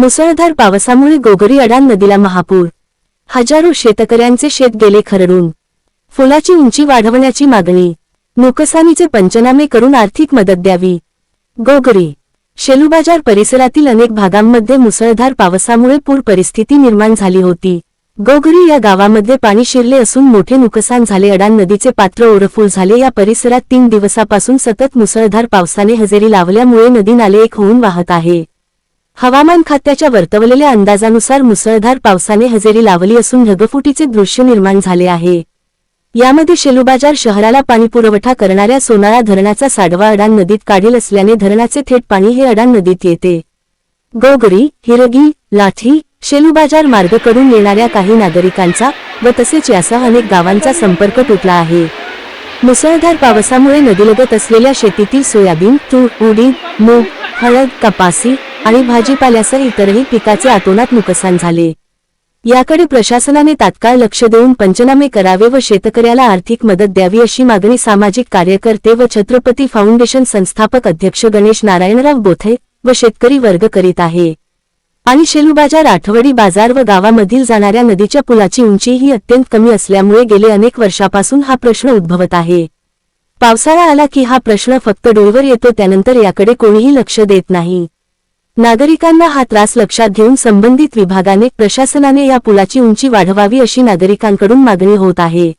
मुसळधार पावसामुळे गोगरी अडान नदीला महापूर. हजारो शेतकऱ्यांचे शेत गेले खरडून. फुलाची उंची वाढवण्याची मागणी. नुकसानीचे पंचनामे करून आर्थिक मदत द्यावी. गोगरी. शेलूबाजार परिसरातील अनेक भागांमध्ये मुसळधार पावसामुळे पूर परिस्थिती निर्माण झाली होती. गोगरी या गावामध्ये पाणी शिरले असून मोठे नुकसान झाले. अडान नदीचे पात्र ओरफुल झाले. या परिसरात तीन दिवसापासून सतत मुसळधार पावसाने हजेरी लावल्यामुळे नदी नाले एक होऊन वाहत आहे. हवामान खात्याच्या वर्तवलेल्या अंदाजानुसार मुसळधार पावसाने हजेरी लावली असून ढगफुटीचे दृश्य निर्माण झाले आहे. यामध्ये शेलूबाजार शहराला पाणीपुरवठा करणाऱ्या सोनाळा धरणाचा साडवा अडाण नदीत काढील असल्याने धरणाचे थेट पाणी हे अडाण नदीत येते. गोगरी हिरगी लाठी शेलूबाजार मार्गकडून येणाऱ्या काही नागरिकांचा व तसेच यासह अनेक गावांचा संपर्क तुटला आहे. मुसळधार पावसामुळे नदीलगत असलेल्या शेतीतील सोयाबीन तूर उडीद मूग हळद कपासी आणि भाजीपाल्यासह इतरही पिकाचे आतोनात नुकसान झाले. याकडे प्रशासनाने तात्काळ लक्ष देऊन पंचनामे करावे व शेतकऱ्याला आर्थिक मदत द्यावी अशी मागणी सामाजिक कार्यकर्ते व छत्रपती फाउंडेशन संस्थापक अध्यक्ष गणेश नारायणराव बोथे व शेतकरी वर्ग करीत आहे. आणि शेलूबाजार आठवडी बाजार व गावामधील जाणाऱ्या नदीच्या पुलाची उंची ही अत्यंत कमी असल्यामुळे गेले अनेक वर्षापासून हा प्रश्न उद्भवत आहे. पावसाळा आला की हा प्रश्न फक्त डोईवर येतो त्यानंतर याकडे कोणीही लक्ष देत नाही. नागरिकांना हा त्रास लक्षात घेऊन संबंधित विभागाने प्रशासनाने या पुलाची उंची वाढवावी अशी नागरिकांकडून मागणी होत आहे.